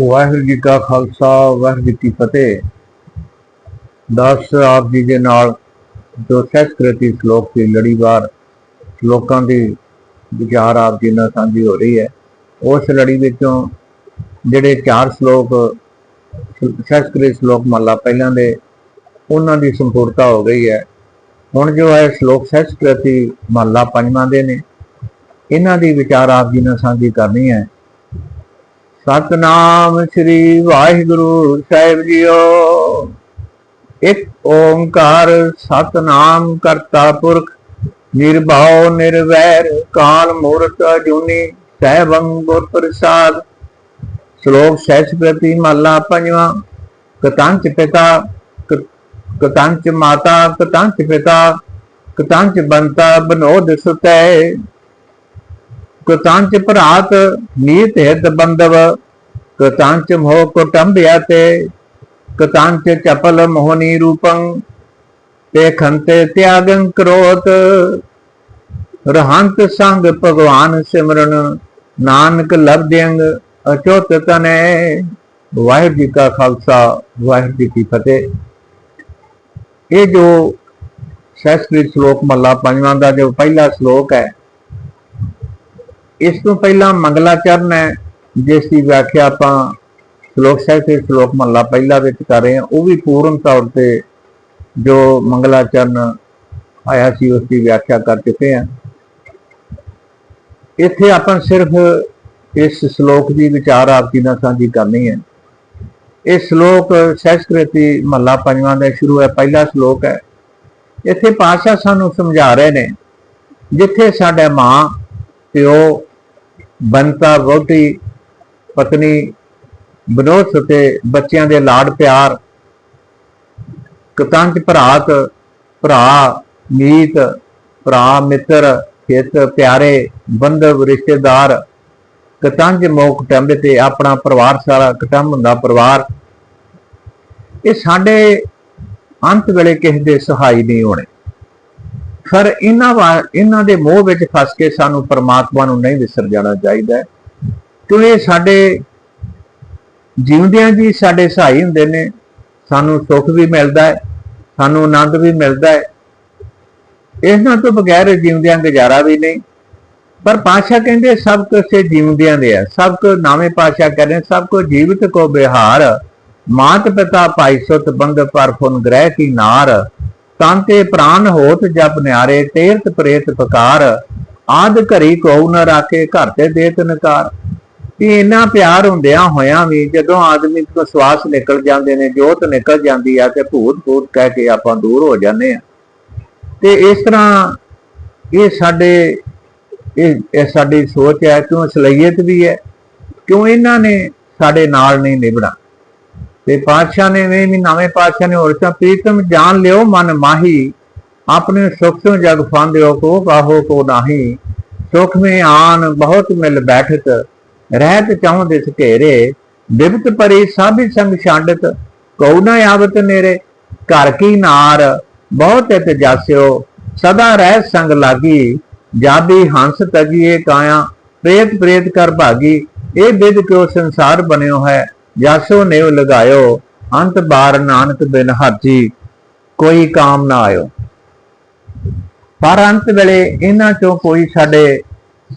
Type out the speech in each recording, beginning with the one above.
ਵਾਹਿਗੁਰੂ ਜੀ ਕਾ ਖਾਲਸਾ, ਵਾਹਿਗੁਰੂ ਜੀ ਕੀ ਫਤਿਹ। ਦਾਸ ਆਪ ਜੀ ਦੇ ਨਾਲ ਜੋ ਸੰਸਕ੍ਰਿਤੀ ਸ਼ਲੋਕ ਦੀ ਲੜੀਵਾਰ ਲੋਕਾਂ ਦੀ ਵਿਚਾਰ ਆਪ ਜੀ ਨਾਲ ਸਾਂਝੀ ਹੋ ਰਹੀ ਹੈ। ਉਸ ਲੜੀ ਵਿੱਚੋਂ ਜਿਹੜੇ ਚਾਰ ਸ਼ਲੋਕ ਸੰਸਕ੍ਰਿਤ ਸ਼ਲੋਕ ਮਹਲਾ ਪਹਿਲਾਂ ਦੇ, ਉਹਨਾਂ ਦੀ ਸੰਪੂਰਤਾ ਹੋ ਗਈ ਹੈ। ਹੁਣ ਜੋ ਹੈ ਸ਼ਲੋਕ ਸੰਸਕ੍ਰਿਤੀ ਮਹਲਾ ਪੰਜਵਾਂ ਦੇ ਨੇ, ਇਹਨਾਂ ਦੀ ਵਿਚਾਰ ਆਪ ਜੀ ਨਾਲ ਸਾਂਝੀ ਕਰਨੀ ਹੈ। ਸਤਨਾਮ ਸ੍ਰੀ ਵਾਹਿਗੁਰੂ ਸਾਹਿਬ ਜੀਓ। ਇੱਕ ਓੰਕਾਰ ਸਤਨਾਮ ਕਰਤਾ ਪੁਰਖ, ਨਿਰਭਉ, ਨਿਰਵੈਰ, ਕਾਲ ਮੂਰਤ ਅਜੂਨੀ, ਸਹਿਬੰ ਗੁਰ ਪ੍ਰਸਾਦ। ਸ਼ਲੋਕ ਸੈਸਪ੍ਰਤੀ ਮਹਲਾ ਪੰਜਵਾਂ ਕਤੰਚ ਪਿਤਾ ਕਤੰਚ ਮਾਤਾ ਕਤੰਚ ਪਿਤਾ ਕਤੰਚ ਬੰਤਾ, ਬਨੋਦ ਸੁਤੈ। ਕਤਾਂਚ ਭਰਾਤ ਨੀਤ ਹਿਤ ਬੰਦਵ ਕਤਾਂਚ ਮੋਹ ਕੁਟੰਬਿਆ ਤੇ ਕਤਾਂਚ ਚਪਲ ਮੋਹਨੀ ਰੂਪੰ, ਤੇ ਖੰਤੇ ਤਿਆਗੰ ਕਰੋਤ। ਰਹੰਤ ਸੰਗ ਭਗਵਾਨ ਸਿਮਰਨ, ਨਾਨਕ ਲਬਦਿਅੰਗ ਅਚੋਤ ਤਨੈ। ਵਾਹਿਗੁਰੂ ਜੀ ਕਾ ਖਾਲਸਾ, ਵਾਹਿਗੁਰੂ ਜੀ ਕੀ ਫਤਿਹ। ਇਹ ਜੋ ਸੰਸਕ੍ਰਿਤ ਸ਼ਲੋਕ ਮਹਲਾ ਪੰਜਵਾਂ ਦਾ ਜੋ ਪਹਿਲਾ ਸ਼ਲੋਕ ਹੈ ਇਸ ਤੋਂ ਪਹਿਲਾਂ ਮੰਗਲਾਚਰਨ ਹੈ, ਜਿਸ ਦੀ ਵਿਆਖਿਆ ਆਪਾਂ ਸ਼ਲੋਕ ਸਾਹਿਬ ਦੇ ਸ਼ਲੋਕ ਮਹਲਾ ਪਹਿਲਾ ਵਿੱਚ ਕਰ ਰਹੇ ਹਾਂ, ਉਹ ਵੀ ਪੂਰਨ ਤੌਰ ਤੇ ਜੋ ਮੰਗਲਾਚਰਨ ਆਇਆ ਸੀ, ਉਸ ਦੀ ਵਿਆਖਿਆ ਕਰ ਚੁੱਕੇ ਹਾਂ। ਇੱਥੇ ਆਪਾਂ ਸਿਰਫ ਇਸ ਸ਼ਲੋਕ ਦੀ ਵਿਚਾਰ ਆਪ ਜੀ ਨਾਲ ਸਾਂਝੀ ਕਰਨੀ ਹੈ। ਇਹ ਸ਼ਲੋਕ ਸੰਸਕ੍ਰਿਤੀ ਮਹਲਾ ਪੰਜਵਾਂ ਦਾ ਸ਼ੁਰੂ ਹੈ, ਪਹਿਲਾ ਸ਼ਲੋਕ ਹੈ। ਇੱਥੇ ਪਾਤਸ਼ਾਹ ਸਾਨੂੰ ਸਮਝਾ ਰਹੇ ਨੇ, ਜਿੱਥੇ ਸਾਡਾ ਮਾਂ, ਪਿਓ ਬੰਤਾ ਵੋਟੀ ਪਤਨੀ, ਬਨੋਸ ਤੇ ਬੱਚਿਆਂ ਦੇ ਲਾਡ ਪਿਆਰ ਕਤੰਚ ਭਰਾਤ, ਭਰਾ, ਮੀਤ, ਭਰਾ, ਮਿੱਤਰ ਹਿੱਤ ਪਿਆਰੇ, ਬੰਧਵ, ਰਿਸ਼ਤੇਦਾਰ ਕਤੰਜ ਮੋਕ, ਟੰਬੇ ਤੇ ਆਪਣਾ ਪਰਿਵਾਰ, ਸਾਰਾ ਕਟੰਬ ਹੁੰਦਾ ਪਰਿਵਾਰ। ਇਹ ਸਾਡੇ ਅੰਤ ਵੇਲੇ ਕਿਸੇ ਦੇ ਸਹਾਈ ਨਹੀਂ ਹੋਣੇ। ਫਿਰ ਇਹਨਾਂ ਵਾ- ਇਹਨਾਂ ਦੇ ਮੋਹ ਵਿੱਚ ਫਸ ਕੇ ਸਾਨੂੰ ਪਰਮਾਤਮਾ ਨੂੰ ਨਹੀਂ ਵਿਸਰ ਜਾਣਾ ਚਾਹੀਦਾ। ਕਿਉਂ ਇਹ ਸਾਡੇ ਜਿਉਂਦਿਆਂ ਜੀ ਸਾਡੇ ਸਹਾਈ ਹੁੰਦੇ ਨੇ। ਸਾਨੂੰ ਸੁੱਖ ਵੀ ਮਿਲਦਾ ਹੈ, ਸਾਨੂੰ ਆਨੰਦ ਵੀ ਮਿਲਦਾ ਹੈ। ਇਹਨਾਂ ਤੋਂ ਬਗੈਰ ਜਿਉਂਦਿਆਂ ਗੁਜ਼ਾਰਾ ਵੀ ਨਹੀਂ। ਪਰ ਪਾਸ਼ਾ ਕਹਿੰਦੇ, ਸਭ ਕੁਛ ਇਹ ਜਿਉਂਦਿਆਂ ਦੇ ਆ ਸਭ ਕੋ ਨਾਵੇਂ ਪਾਸ਼ਾ ਕਹਿੰਦੇ ਸਭ ਕੋ ਜੀਵਤ ਕੋ ਬਿਹਾਰ। ਮਾਤ ਪਿਤਾ ਭਾਈ ਸੁਤ ਬੰਦ ਪਰ ਫੁਨ ਗ੍ਰਹਿ ਕੀ ਨਾਰ। ਤਾਂ ਤੇ ਪ੍ਰਾਨ ਹੋਤ ਜਪ ਨਿਆਰੇ, ਤੇਰਤ ਪ੍ਰੇਤ ਪਕਾਰ। ਆਦ ਘਰੀ ਕੋ ਨ ਰਾਖੇ, ਘਰ ਤੇ ਦੇਤ ਨਕਾਰ। ਇਹ ਇੰਨਾ ਪਿਆਰ ਹੁੰਦਿਆਂ ਹੋਇਆਂ ਵੀ ਜਦੋਂ ਆਦਮੀ ਤੋਂ ਸਵਾਸ ਨਿਕਲ ਜਾਂਦੇ ਨੇ, ਜੋਤ ਨਿਕਲ ਜਾਂਦੀ ਆ ਤੇ ਭੂਤ ਭੂਤ ਕਹਿ ਕੇ ਆਪਾਂ ਦੂਰ ਹੋ ਜਾਂਦੇ ਆ। ਤੇ ਇਸ ਤਰ੍ਹਾਂ ਇਹ ਸਾਡੇ, ਇਹ ਇਹ ਸਾਡੀ ਸੋਚ ਹੈ, ਕਿਉਂ ਸਲੀਅਤ ਵੀ ਹੈ, ਕਿਉਂ ਇਹਨਾਂ ਨੇ ਸਾਡੇ ਨਾਲ ਨਹੀਂ ਨਿਭਣਾ। ਤੇ ਪਾਤਸ਼ਾਹ ਨੇ ਵੀ ਨਵੇਂ ਪਾਤਸ਼ਾਹ ਨੇ ਹੋਰ ਤਾਂ ਪ੍ਰੀਤਮ ਜਾਣ ਲਿਓ ਮਨ ਮਾਹੀ, ਆਪਣੇ ਸੁਖ ਤੋਂ ਜਗ ਫਾਂਦਿਓ ਕੋ ਕਾਹੋ ਕੋ ਨਾਹੀ। ਸੁਖ ਮੇ ਆਨ ਬਹੁਤ ਮਿਲ ਬੈਠਤ, ਰਹਿਤ ਚਾਹੁੰ ਦਿਸ ਘੇਰੇ। ਬਿਬਤ ਪਰੀ ਸਾਭੀ ਸੰਗ ਛਾਂਡਤ, ਕਉ ਨਾ ਆਵਤ ਨੇਰੇ। ਘਰ ਕੀ ਨਾਰ ਬਹੁਤ ਇਤ ਸਦਾ ਰਹਿ ਸੰਗ ਲਾਗੀ। ਜਾਬੀ ਹੰਸ ਤਜੀਏ ਕਾਇਆ, ਪ੍ਰੇਤ ਪ੍ਰੇਤ ਕਰ ਭਾਗੀ। ਇਹ ਬਿਦ ਕਿਉ ਸੰਸਾਰ ਬਣਿਓ ਹੈ ਜਾਸੋ ਨੇਵ ਲਗਾਇਓ, ਅੰਤ ਬਾਰ ਨਾਨਕ ਬਿਨ ਹਰਜੀ ਕੋਈ ਕਾਮ ਨਾ ਆਇਓ। ਪਰ ਅੰਤ ਵੇਲੇ ਇਹਨਾਂ ਚੋਂ ਕੋਈ ਸਾਡੇ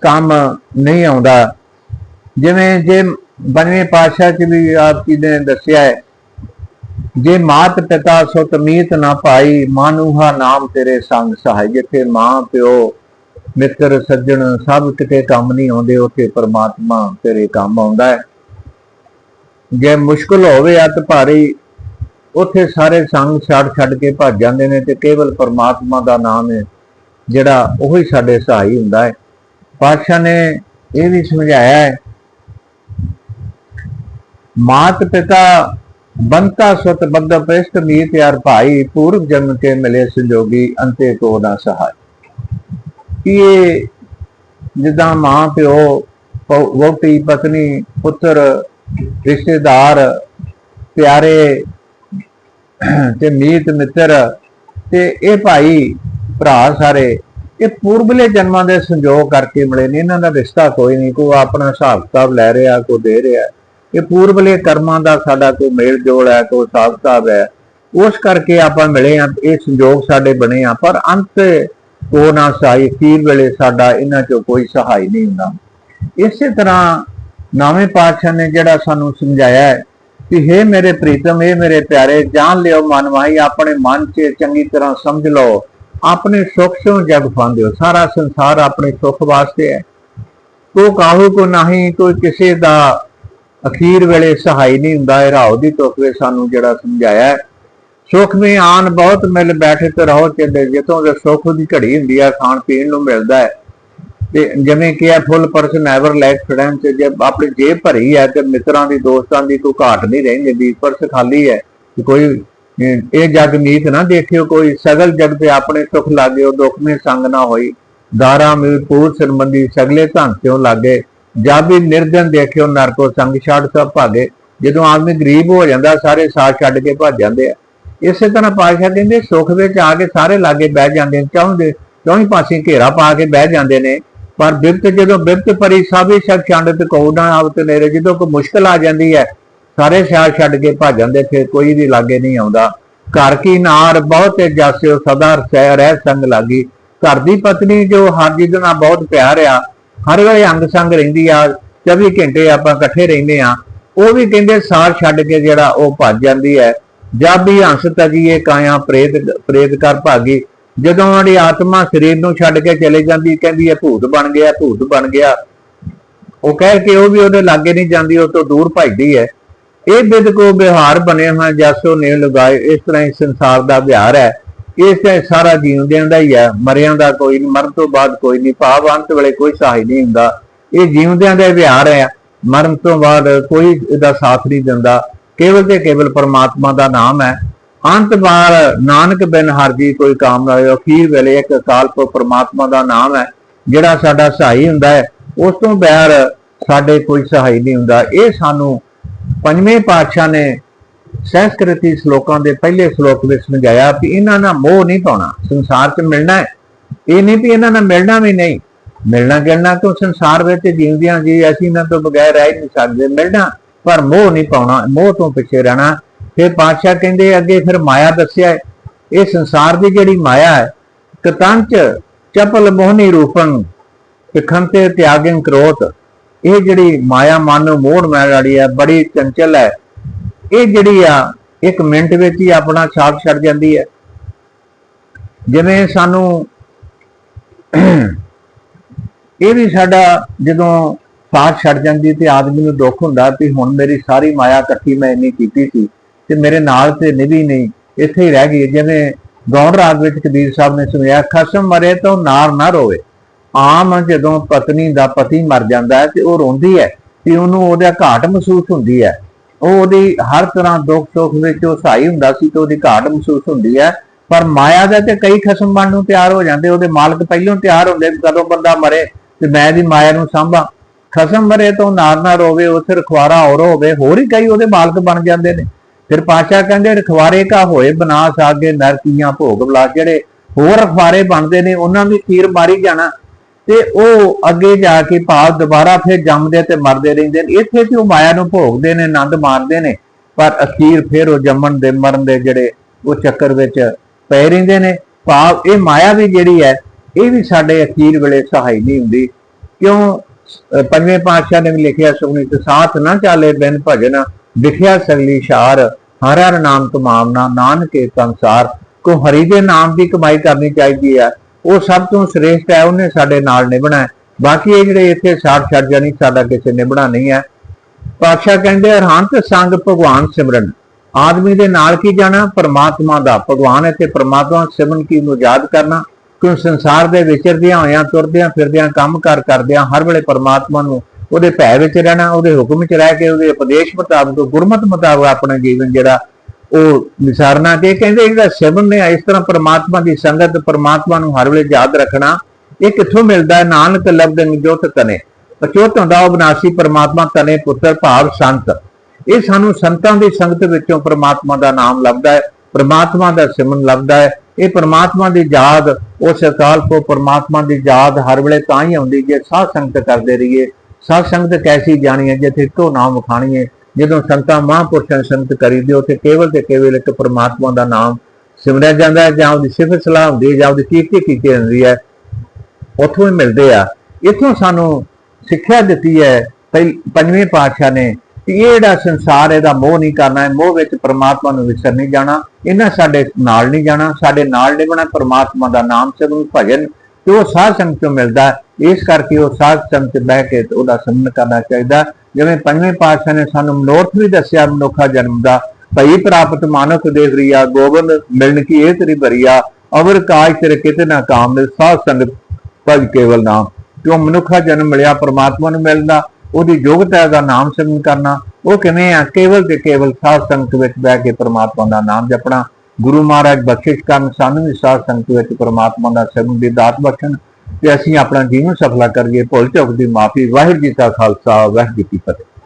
ਕੰਮ ਨਹੀਂ ਆਉਂਦਾ। ਜਿਵੇਂ ਜੇ ਬਨਵੇਂ ਪਾਸ਼ਾ ਚ ਵੀ ਆਪ ਜੀ ਨੇ ਦੱਸਿਆ ਹੈ, ਜੇ ਮਾਤ ਪਿਤਾ ਸੋ ਤਮੀਤ ਨਾ ਪਾਈ, ਮਾਨੂਹਾ ਨਾਮ ਤੇਰੇ ਸੰਗ ਸਹਾਇ ਜਿੱਥੇ ਮਾਂ, ਪਿਓ, ਮਿੱਤਰ, ਸੱਜਣ ਸਭ ਕਿਤੇ ਕੰਮ ਨਹੀਂ ਆਉਂਦੇ, ਉੱਥੇ ਪਰਮਾਤਮਾ ਤੇਰੇ ਕੰਮ ਆਉਂਦਾ ਹੈ। ਜੇ ਮੁਸ਼ਕਲ ਹੋਵੇ ਅਤ ਭਾਰੀ, ਉੱਥੇ ਸਾਰੇ ਸੰਗ ਛੱਡ ਛੱਡ ਕੇ ਭੱਜ ਜਾਂਦੇ ਨੇ ਤੇ ਕੇਵਲ ਪਰਮਾਤਮਾ ਦਾ ਨਾਮ ਹੈ, ਜਿਹੜਾ ਉਹੀ ਸਾਡੇ ਸਹਾਈ ਹੁੰਦਾ ਹੈ। ਪਾਤਸ਼ਾਹ ਨੇ ਇਹ ਵੀ ਸਮਝਾਇਆ ਹੈ, ਮਾਤ ਪਿਤਾ ਬੰਤਾ ਸੁਤ ਬੰਦ ਪ੍ਰੇਸ਼ਟ ਮੀਤ ਯਾਰ ਭਾਈ ਪੂਰਵ ਜਨਮ ਕੇ ਮਿਲੇ ਸੰਜੋਗੀ ਅੰਤੇ ਕੋ ਨਾ ਸਹਾਇ ਇਹ ਜਿੱਦਾਂ ਮਾਂ ਪਿਓ ਪ- ਵਹੁਟੀ, ਪਤਨੀ, ਪੁੱਤਰ ਰਿਸ਼ਤੇਦਾਰ, ਪਿਆਰੇ ਤੇ ਮੀਤ ਮਿੱਤਰ ਤੇ ਇਹ ਭਾਈ ਭਰਾ ਸਾਰੇ, ਇਹ ਪੂਰਬਲੇ ਜਨਮਾਂ ਦੇ ਸੰਜੋਗ ਕਰਕੇ ਮਿਲੇ ਨੇ। ਇਹਨਾਂ ਦਾ ਰਿਸ਼ਤਾ ਕੋਈ ਨਹੀਂ, ਕੋਈ ਆਪਣਾ ਹਿਸਾਬ ਕਿਤਾਬ ਲੈ ਰਿਹਾ, ਕੋਈ ਦੇ ਰਿਹਾ। ਇਹ ਪੂਰਬਲੇ ਕਰਮਾਂ ਦਾ ਸਾਡਾ ਕੋਈ ਮੇਲ ਜੋਲ ਹੈ, ਕੋਈ ਹਿਸਾਬ ਕਿਤਾਬ ਹੈ। ਉਸ ਕਰਕੇ ਆਪਾਂ ਮਿਲੇ ਆ ਇਹ ਸੰਜੋਗ ਸਾਡੇ ਬਣੇ ਆ ਪਰ ਅੰਤ ਕੋ ਨਾ ਸਾਈ, ਅਖੀਰ ਵੇਲੇ ਸਾਡਾ ਇਹਨਾਂ ਚੋਂ ਕੋਈ ਸਹਾਈ ਨਹੀਂ ਹੁੰਦਾ। ਇਸੇ ਤਰ੍ਹਾਂ ਨਾਵੇਂ ਪਾਤਸ਼ਾਹ ਨੇ ਜਿਹੜਾ ਸਾਨੂੰ ਸਮਝਾਇਆ ਹੈ ਕਿ हे ਮੇਰੇ ਪ੍ਰੀਤਮ ਇਹ ਮੇਰੇ ਪਿਆਰੇ, ਜਾਣ ਲਿਓ ਮਨ ਮਾਈ ਆਪਣੇ ਮਨ 'ਚ ਚੰਗੀ ਤਰ੍ਹਾਂ ਸਮਝ ਲਓ। ਆਪਣੇ ਸੁੱਖ ਤੋਂ ਜਗ ਫਾਂਦਿਓ ਸਾਰਾ ਸੰਸਾਰ ਆਪਣੇ ਸੁੱਖ ਵਾਸਤੇ ਹੈ। ਕੋ ਕਾਹੂ, ਕੋ ਨਹੀਂ, ਕੋਈ ਕਿਸੇ ਦਾ ਅਖੀਰ ਵੇਲੇ ਸਹਾਈ ਨਹੀਂ ਹੁੰਦਾ। ਇਹ ਰਾਉ ਦੀ ਤੁਕ ਵਿੱਚ ਸਾਨੂੰ ਜਿਹੜਾ ਸਮਝਾਇਆ ਹੈ। ਸੁਖ ਮੇ ਆਨ ਬਹੁਤ ਮਿਲ ਬੈਠੇ ਤੇ ਰਹੋ ਚੱਲੇ ਜਿੱਥੋਂ ਦੇ ਸੁੱਖ ਦੀ ਘੜੀ ਹੁੰਦੀ ਆ, ਖਾਣ ਪੀਣ ਨੂੰ ਮਿਲਦਾ ਹੈ। ਤੇ ਜਿਵੇਂ ਕਿ ਆ full person ever like friend ਜੇ ਆਪਣੀ ਜੇਬ ਭਰੀ ਹੈ ਤੇ ਮਿੱਤਰਾਂ ਦੀ, ਦੋਸਤਾਂ ਦੀ ਕੋਈ ਘਾਟ ਨਹੀਂ ਰਹਿੰਦੀ ਦੀ ਪਰਸ ਖਾਲੀ ਹੈ ਕੋਈ ਇਹ ਜਗ ਨੀਤ ਨਾ ਦੇਖਿਓ ਕੋਈ, ਸਗਲ ਜਗ ਤੇ ਆਪਣੇ ਸੁਖ ਲਾਗਿਓ ਦੁੱਖ ਮੇ ਸੰਗ ਨਾ ਹੋਈ। ਦਾਰਾ ਮੇ ਪੂਰ ਸੰਬੰਧੀ ਸਗਲੇ ਧਨ ਤਿਉ ਲਾਗੇ? ਜਦ ਵੀ ਨਿਰਜਨ ਦੇਖਿਓ ਨਰਕੋ ਸੰਗ ਛੱਡ ਸਭ ਭਾਗੇ। ਜਦੋਂ ਆਦਮੀ ਗਰੀਬ ਹੋ ਜਾਂਦਾ, ਸਾਰੇ ਸਾਥ ਛੱਡ ਕੇ ਭੱਜ ਜਾਂਦੇ ਆ। ਇਸੇ ਤਰ੍ਹਾਂ ਪਾਸ਼ਾ ਕਹਿੰਦੇ, ਸੁੱਖ ਵਿੱਚ ਆ ਕੇ ਸਾਰੇ ਲਾਗੇ ਬਹਿ ਜਾਂਦੇ ਨੇ, ਚਾਹੁੰਦੇ ਚੌਂ ਪਾਸੇ ਘੇਰਾ ਪਾ ਕੇ ਬਹਿ ਜਾਂਦੇ ਨੇ। ਪਰ ਬਿਪਤ ਜਦੋਂ ਬਿਪਤ ਪਰੀ ਸਾਬੇ ਸ਼ਕ ਛੰਡਤ ਕੋ ਨਾ ਆਵਤ ਨੇਰੇ, ਜਦੋਂ ਕੋਈ ਮੁਸ਼ਕਲ ਆ ਜਾਂਦੀ ਹੈ, ਸਾਰੇ ਸਿਆਲ ਛੱਡ ਕੇ ਭੱਜ ਜਾਂਦੇ, ਫਿਰ ਕੋਈ ਵੀ ਲਾਗੇ ਨਹੀਂ ਆਉਂਦਾ। ਘਰ ਕੀ ਨਾਰ ਬਹੁਤ ਜਾਸਿਓ ਸਦਾ ਸਹਿ ਰਹਿ ਸੰਗ ਲਾਗੀ। ਘਰ ਦੀ ਪਤਨੀ ਜੋ ਹਰ ਜਿਹਦੇ ਨਾਲ ਬਹੁਤ ਪਿਆਰ ਆ, ਹਰ ਵੇਲੇ ਅੰਗ ਸੰਗ ਰਹਿੰਦੀ ਆ 24 ਘੰਟੇ ਆਪਾਂ ਇਕੱਠੇ ਰਹਿੰਦੇ ਆ। ਉਹ ਵੀ ਕਹਿੰਦੇ ਸਾਰ ਛੱਡ ਕੇ ਜਿਹੜਾ ਉਹ ਭੱਜ ਜਾਂਦੀ ਹੈ। ਜਦ ਵੀ ਹੰਸ ਤਜੀਏ, ਕਾਇਆ ਪ੍ਰੇਤ ਪ੍ਰੇਤ ਕਰ ਭਾਗੀ ਜਦੋਂ ਉਹਦੀ ਆਤਮਾ ਸਰੀਰ ਨੂੰ ਛੱਡ ਕੇ ਚਲੇ ਜਾਂਦੀ, ਕਹਿੰਦੀ ਹੈ ਭੂਤ ਬਣ ਗਿਆ, ਭੂਤ ਬਣ ਗਿਆ। ਉਹ ਕਹਿ ਕੇ ਉਹ ਵੀ ਉਹਦੇ ਲਾਗੇ ਨਹੀਂ ਜਾਂਦੀ, ਉਹ ਤੋਂ ਦੂਰ ਭੱਜਦੀ ਹੈ। ਇਹ ਬਿਦ ਕੋ ਵਿਹਾਰ ਬਣੇ ਹੋਏ ਜਸੋ ਨੇ ਲਗਾਏ, ਇਸ ਤਰ੍ਹਾਂ ਹੀ ਸੰਸਾਰ ਦਾ ਵਿਹਾਰ ਹੈ। ਇਸ ਤੇ ਸਾਰਾ ਜੀਵਦਿਆਂ ਦਾ ਹੀ ਹੈ, ਮਰਿਆਂ ਦਾ ਕੋਈ ਨਹੀਂ, ਮਰਨ ਤੋਂ ਬਾਅਦ ਕੋਈ ਨਹੀਂ, ਭਾਵ ਅੰਤ ਵੇਲੇ ਕੋਈ ਸਹਾਈ ਨਹੀਂ ਹੁੰਦਾ। ਇਹ ਜੀਵਦਿਆਂ ਦਾ ਵਿਹਾਰ ਹੈ। ਮਰਨ ਤੋਂ ਬਾਅਦ ਕੋਈ ਇਹਦਾ ਸਾਥ ਨਹੀਂ ਦਿੰਦਾ। ਕੇਵਲ ਤੇ ਕੇਵਲ ਪਰਮਾਤਮਾ ਦਾ ਨਾਮ ਹੈ। ਅੰਤ ਬਾਰ ਨਾਨਕ ਬਿਨ ਹਰਜੀ ਕੋਈ ਕਾਮ ਨਾ ਹੋਇ ਅਖੀਰ ਵੇਲੇ ਇੱਕ ਕਾਲਪ ਪਰਮਾਤਮਾ ਦਾ ਨਾਮ ਹੈ, ਜਿਹੜਾ ਸਾਡਾ ਸਹਾਈ ਹੁੰਦਾ ਹੈ। ਉਸ ਤੋਂ ਬਗੈਰ ਸਾਡੇ ਕੋਈ ਸਹਾਈ ਨਹੀਂ ਹੁੰਦਾ। ਇਹ ਸਾਨੂੰ ਪੰਜਵੇਂ ਪਾਤਸ਼ਾਹ ਨੇ ਸੰਸਕ੍ਰਿਤੀ ਸ਼ਲੋਕਾਂ ਦੇ ਪਹਿਲੇ ਸ਼ਲੋਕ ਵਿੱਚ ਸਮਝਾਇਆ ਕਿ ਇਹਨਾਂ ਨਾਲ ਮੋਹ ਨਹੀਂ ਪਾਉਣਾ, ਸੰਸਾਰ 'ਚ ਮਿਲਣਾ ਹੈ। ਇਹ ਨਹੀਂ ਵੀ ਇਹਨਾਂ ਨਾਲ ਮਿਲਣਾ ਵੀ ਨਹੀਂ। ਮਿਲਣਾ ਗਿਲਣਾ ਤੋਂ ਸੰਸਾਰ ਵਿੱਚ ਜਿਉਂਦਿਆਂ ਜੀ, ਅਸੀਂ ਇਹਨਾਂ ਤੋਂ ਬਗੈਰ ਰਹਿ ਨਹੀਂ ਸਕਦੇ। ਮਿਲਣਾ, ਪਰ ਮੋਹ ਨਹੀਂ ਪਾਉਣਾ, ਮੋਹ ਤੋਂ ਪਿੱਛੇ ਰਹਿਣਾ। ਫਿਰ ਪਾਤਸ਼ਾਹ ਕਹਿੰਦੇ ਅੱਗੇ ਫਿਰ ਮਾਇਆ ਦੱਸਿਆ ਹੈ। ਇਹ ਸੰਸਾਰ ਦੀ ਜਿਹੜੀ ਮਾਇਆ ਹੈ, ਕਤੰਚ ਚਪਲ ਮੋਹਨੀ ਰੂਪੰ ਵਿਖੰਤੇ ਤਿਆਗਿੰ ਕਰੋਤ। ਇਹ ਜਿਹੜੀ ਮਾਇਆ ਮਨ ਨੂੰ ਮੋੜ ਮੈਂ ਵਾਲੀ ਹੈ, ਬੜੀ ਚੰਚਲ ਹੈ। ਇਹ ਜਿਹੜੀ ਆ, ਇੱਕ ਮਿੰਟ ਵਿੱਚ ਹੀ ਆਪਣਾ ਛਾਪ ਛੱਡ ਜਾਂਦੀ ਹੈ। ਜਿਵੇਂ ਸਾਨੂੰ ਇਹ ਵੀ ਸਾਡਾ ਜਦੋਂ ਸਾਥ ਛੱਡ ਜਾਂਦੀ ਤੇ ਆਦਮੀ ਨੂੰ ਦੁੱਖ ਹੁੰਦਾ ਕਿ ਹੁਣ ਮੇਰੀ ਸਾਰੀ ਮਾਇਆ ਇਕੱਠੀ ਮੈਂ ਇੰਨੀ ਕੀਤੀ ਸੀ। ਤੇ ਮੇਰੇ ਨਾਲ ਤੇ ਨਿਭੀ ਨਹੀਂ, ਇੱਥੇ ਹੀ ਰਹਿ ਗਈ। ਜਿਵੇਂ ਗੌਣ ਰਾਗ ਵਿੱਚ ਕਬੀਰ ਸਾਹਿਬ ਨੇ ਸੁਣਿਆ, ਖਸਮ ਮਰੇ ਤਾਂ ਨਾਰ ਨਾ ਰੋਵੇ। ਆਮ ਜਦੋਂ ਪਤਨੀ ਦਾ ਪਤੀ ਮਰ ਜਾਂਦਾ ਹੈ ਤੇ ਉਹ ਰੋਂਦੀ ਹੈ ਤੇ ਉਹਨੂੰ ਉਹਦਾ ਘਾਟ ਮਹਿਸੂਸ ਹੁੰਦੀ ਹੈ। ਉਹ ਉਹਦੀ ਹਰ ਤਰ੍ਹਾਂ ਦੁੱਖ ਸੁੱਖ ਵਿੱਚ ਉਹ ਸਹਾਈ ਹੁੰਦਾ ਸੀ ਤੇ ਉਹਦੀ ਘਾਟ ਮਹਿਸੂਸ ਹੁੰਦੀ ਹੈ। ਪਰ ਮਾਇਆ ਦਾ ਤੇ ਕਈ ਖਸਮ ਬਣ ਨੂੰ ਤਿਆਰ ਹੋ ਜਾਂਦੇ, ਉਹਦੇ ਮਾਲਕ ਪਹਿਲਾਂ ਤਿਆਰ ਹੁੰਦੇ ਕਦੋਂ ਬੰਦਾ ਮਰੇ ਤੇ ਮੈਂ ਦੀ ਮਾਇਆ ਨੂੰ ਸੰਭਾਂ। ਖਸਮ ਮਰੇ ਤੋਂ ਨਾਰ ਨਾ ਰੋਵੇ, ਉਹ ਸਿਰ ਰਖਵਾਰਾ ਹੋਰ ਹੋਵੇ, ਹੋਰ ਹੀ ਕਈ ਉਹਦੇ ਮਾਲਕ ਬਣ ਜਾਂਦੇ ਨੇ। ਫਿਰ ਪਾਸ਼ਾ ਕਹਿੰਦੇ ਰਖਵਾਰੇ ਕਾ ਹੋਏ ਬਨਾਸ ਆਗੇ ਨਰਕੀਆਂ ਭੋਗ ਬਲਾ। ਜਿਹੜੇ ਹੋਰ ਰਖਵਾਰੇ ਬਣਦੇ ਨੇ, ਉਹਨਾਂ ਦੀ ਤੀਰ ਮਾਰੀ ਜਾਣਾ। ਤੇ ਉਹ ਅੱਗੇ ਜਾ ਕੇ ਭਾਵ ਦੁਬਾਰਾ ਫਿਰ ਜੰਮਦੇ ਤੇ ਮਰਦੇ ਰਹਿੰਦੇ ਨੇ। ਇੱਥੇ ਤੇ ਉਹ ਮਾਇਆ ਨੂੰ ਭੋਗਦੇ ਨੇ, ਆਨੰਦ ਮਾਣਦੇ ਨੇ। ਪਰ ਅਖੀਰ ਫਿਰ ਉਹ ਜੰਮਣ ਦੇ, ਮਰਨ ਦੇ ਜਿਹੜੇ ਉਹ ਚੱਕਰ ਵਿੱਚ ਪਏ ਰਹਿੰਦੇ ਨੇ। ਭਾਵ ਇਹ ਮਾਇਆ ਵੀ ਜਿਹੜੀ ਹੈ, ਇਹ ਵੀ ਸਾਡੇ ਅਖੀਰ ਵੇਲੇ ਸਹਾਈ ਨਹੀਂ ਹੁੰਦੀ। ਕਿਉਂ? ਪੰਜਵੇਂ ਪਾਤਸ਼ਾਹ ਨੇ ਵੀ ਲਿਖਿਆ ਸੁਣੀ ਤੇ ਸਾਥ ਨਾ ਚਾਲੇ ਬਿਨ ਭਜਨ, ਵਿਖਿਆ ਸਗਲੀ ਸ਼ਾਰ ਹਰ ਹਰ ਨਾਮ ਤੁਮਾਮਨਾ ਨਾਨਕੇ ਸੰਸਾਰ, ਕੋ ਹਰੀ ਦੇ ਨਾਮ ਦੀ ਕਮਾਈ ਕਰਨੀ ਚਾਹੀਦੀ ਹੈ। ਉਹ ਸਭ ਤੋਂ ਸ੍ਰੇਸ਼ਟ ਹੈ, ਉਹਨੇ ਸਾਡੇ ਨਾਲ ਨਿਭਣਾ ਬਾਕੀ ਇਹ ਜਿਹੜੇ ਇੱਥੇ ਸਾਥ ਛੱਡ ਜਾਣੀ, ਸਾਡਾ ਕਿਸੇ ਨਿਭਣਾ ਨਹੀਂ ਹੈ। ਪਾਤਸ਼ਾਹ ਕਹਿੰਦੇ ਅਰਹੰਤ ਸੰਗ ਭਗਵਾਨ ਸਿਮਰਨ। ਆਦਮੀ ਦੇ ਨਾਲ ਕੀ ਜਾਣਾ? ਪਰਮਾਤਮਾ ਦਾ। ਭਗਵਾਨ ਅਤੇ ਪਰਮਾਤਮਾ ਸਿਮਰਨ ਕੀ ਨੂੰ ਯਾਦ ਕਰਨਾ? ਕਿਉਂ ਸੰਸਾਰ ਦੇ ਵਿਚਰਦਿਆਂ ਹੋਇਆਂ ਤੁਰਦਿਆਂ, ਫਿਰਦਿਆਂ, ਕੰਮ ਕਰ ਕਰਦਿਆਂ, ਹਰ ਵੇਲੇ ਪਰਮਾਤਮਾ ਨੂੰ ਉਹਦੇ ਭੈ ਵਿੱਚ ਰਹਿਣਾ, ਉਹਦੇ ਹੁਕਮ ਵਿੱਚ ਰਹਿ ਕੇ ਉਹਦੇ ਉਪਦੇਸ਼ ਮੁਤਾਬਕ, ਗੁਰਮਤ ਮੁਤਾਬਕ ਆਪਣਾ ਜੀਵਨ ਜਿਹੜਾ ਉਹ ਵਿਚਾਰਨਾ ਤੇ ਕਹਿੰਦੇ ਜਿਹੜਾ ਸਿਮਰਨ ਨੇ, ਇਸ ਤਰ੍ਹਾਂ ਪਰਮਾਤਮਾ ਦੀ ਸੰਗਤ ਪਰਮਾਤਮਾ ਨੂੰ ਹਰ ਵੇਲੇ ਯਾਦ ਰੱਖਣਾ, ਇਹ ਕਿੱਥੋਂ ਮਿਲਦਾ ਹੈ? ਨਾਨਕ ਲਬਦ ਜੋਤ ਤਨੇ। ਅਚੋਤ ਹੁੰਦਾ ਉਹ ਬਨਾਸੀ ਪਰਮਾਤਮਾ ਤਨੇ ਪੁੱਤਰ ਭਾਵ ਸੰਤ? ਇਹ ਸਾਨੂੰ ਸੰਤਾਂ ਦੀ ਸੰਗਤ ਵਿੱਚੋਂ ਪ੍ਰਮਾਤਮਾ ਦਾ ਨਾਮ ਲੱਭਦਾ ਹੈ, ਪਰਮਾਤਮਾ ਦਾ ਸਿਮਰਨ ਲੱਭਦਾ ਹੈ। ਇਹ ਪ੍ਰਮਾਤਮਾ ਦੀ ਯਾਦ ਉਸ ਅਕਾਲ ਕੋ ਪ੍ਰਮਾਤਮਾ ਦੀ ਯਾਦ ਹਰ ਵੇਲੇ ਤਾਂ ਹੀ ਆਉਂਦੀ ਜੇ ਸਾਧ ਸੰਗਤ ਕਰਦੇ ਰਹੀਏ। ਸਾਧ ਸੰਗਤ ਕੈਸੀ ਜਾਣੀ ਹੈ, ਜਿੱਥੇ ਇੱਕੋ ਨਾਮ ਖਾਣੀਏ ਜਦੋਂ ਸੰਤਾਂ ਮਹਾਂਪੁਰਸ਼ਾਂ ਦੀ ਸੰਗਤ ਕਰੀਦੀ ਉੱਥੇ ਕੇਵਲ ਤੇ ਕੇਵਲ ਇੱਕ ਪਰਮਾਤਮਾ ਦਾ ਨਾਮ ਸਿਮਰਿਆ ਜਾਂਦਾ ਹੈ, ਜਾਂ ਉਹਦੀ ਸਿਫਤ ਸਲਾਹ ਹੁੰਦੀ ਹੈ, ਜਾਂ ਉਹਦੀ ਕੀਰਤੀ ਕੀਤੀ ਜਾਂਦੀ ਹੈ, ਉੱਥੋਂ ਹੀ ਮਿਲਦੇ ਆ। ਇੱਥੋਂ ਸਾਨੂੰ ਸਿੱਖਿਆ ਦਿੱਤੀ ਹੈ ਪਹਿ- ਪੰਜਵੇਂ ਪਾਤਸ਼ਾਹ ਨੇ, ਕਿ ਇਹ ਜਿਹੜਾ ਸੰਸਾਰ ਇਹਦਾ ਮੋਹ ਨਹੀਂ ਕਰਨਾ ਹੈ, ਮੋਹ ਵਿੱਚ ਪਰਮਾਤਮਾ ਨੂੰ ਵਿਸਰ ਨਹੀਂ ਜਾਣਾ, ਇਹਨਾਂ ਸਾਡੇ ਨਾਲ ਨਹੀਂ ਜਾਣਾ, ਸਾਡੇ ਨਾਲ ਨਿਭਣਾ, ਪਰਮਾਤਮਾ ਦਾ ਨਾਮ ਸਿਮਰਨ ਭਜਨ ਤੇ ਉਹ ਸਾਧ ਸੰਗਤ ਤੋਂ ਮਿਲਦਾ ਇਸ ਕਰਕੇ ਉਹ ਸਾਧ ਸੰਗਤ 'ਚ ਬਹਿ ਕੇ ਉਹਦਾ ਸਿਮਰਨ ਕਰਨਾ ਚਾਹੀਦਾ ਜਿਵੇਂ ਪੰਜਵੇਂ ਪਾਤਸ਼ਾਹ ਨੇ ਸਾਨੂੰ ਮਨੋਰਥ ਵੀ ਦੱਸਿਆ ਮਨੁੱਖਾ ਜਨਮ ਦਾ, ਭਈ ਪ੍ਰਾਪਤ ਮਾਨਕ ਦੇਖ ਰਿਆ ਗੋਬਿੰਦ ਮਿਲਣ ਕੀ ਇਹ ਤੇਰੀ ਬਰੀਆ? ਅਵਰ ਕਾਜ ਤੇਰੇ ਕਿਤੇ ਨਾ ਕਾਮ ਮਿਲ, ਸਾਧ ਸੰਗਤ ਭਜ ਕੇਵਲ ਨਾਮ। ਕਿਉਂ ਮਨੁੱਖਾ ਜਨਮ ਮਿਲਿਆ, ਪ੍ਰਮਾਤਮਾ ਨੂੰ ਮਿਲਦਾ ਉਹਦੀ ਯੋਗਤਾ ਦਾ ਨਾਮ ਸਿਮਰਨ ਕਰਨਾ। ਉਹ ਕਿਵੇਂ ਆ? ਕੇਵਲ ਤੇ ਕੇਵਲ ਸਾਧ ਸੰਗਤ ਵਿੱਚ ਬਹਿ ਕੇ ਪ੍ਰਮਾਤਮਾ ਦਾ ਨਾਮ ਜਪਣਾ। ਗੁਰੂ ਮਹਾਰਾਜ ਬਖਸ਼ਿਸ਼ ਕਰਨ, ਸਾਨੂੰ ਵੀ ਸਾਧ ਸੰਗਤ ਵਿੱਚ ਪ੍ਰਮਾਤਮਾ ਦਾ ਸਿਮਰਨ ਦੀ ਦਾਤ ਬਖਸ਼ਣ ਤੇ ਅਸੀਂ ਆਪਣਾ ਜੀਵਨ ਸਫਲਾ ਕਰੀਏ। ਭੁੱਲ ਚੁੱਕ ਦੀ ਮਾਫੀ, ਵਾਹਿਗੁਰੂ ਜੀ ਕਾ ਖਾਲਸਾ, ਵਾਹਿਗੁਰੂ ਜੀ ਕੀ ਫਤਿਹ।